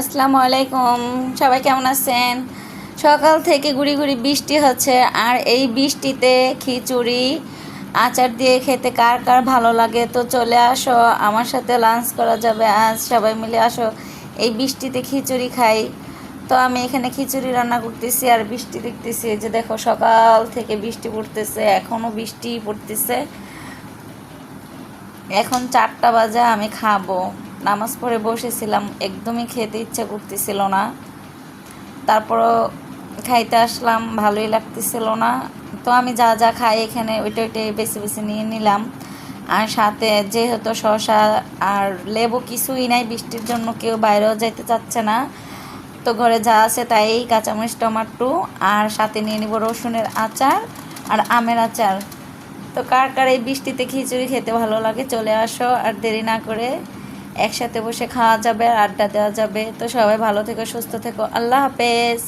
আসসালামু আলাইকুম। সবাই কেমন আছেন? সকাল থেকে গুড়ি গুড়ি বৃষ্টি হচ্ছে, আর এই বৃষ্টিতে খিচুড়ি, আচার দিয়ে খেতে কার কার ভালো লাগে তো চলে আসো, আমার সাথে লাঞ্চ করা যাবে আজ, সবাই মিলে আসো। এই বৃষ্টিতে খিচুড়ি খাই। তো আমি এখানে খিচুড়ি রান্না করতেছি আর বৃষ্টি দেখতেছি যে দেখো সকাল থেকে বৃষ্টি পড়তেছে এখনও বৃষ্টি পড়তেছে। এখন চারটা বাজে, আমি খাব। নামাজ পড়ে বসেছিলাম, একদমই খেতে ইচ্ছা করতেছিল না। তারপরও খাইতে আসলাম, ভালোই লাগতেছিল না। তো আমি যা যা খাই এখানে ওইটা ওইটাই বেছে বেছে নিয়ে নিলাম। আর সাথে যেহেতু শসা আর লেবু কিছুই নাই, বৃষ্টির জন্য কেউ বাইরেও যাইতে চাচ্ছে না। তো ঘরে যা আছে তাই কাঁচামরিচ, টমাটো আর সাথে নিয়ে নিব রসুনের আচার আর আমের আচার। তো কার কার এই বৃষ্টিতে খিচুড়ি খেতে ভালো লাগে চলে আসো আর দেরি না করে। একসাথে বসে খাওয়া যাবে, আড্ডা দেওয়া যাবে। তো সবাই ভালো থেকো, সুস্থ থেকো। আল্লাহ হাফেজ।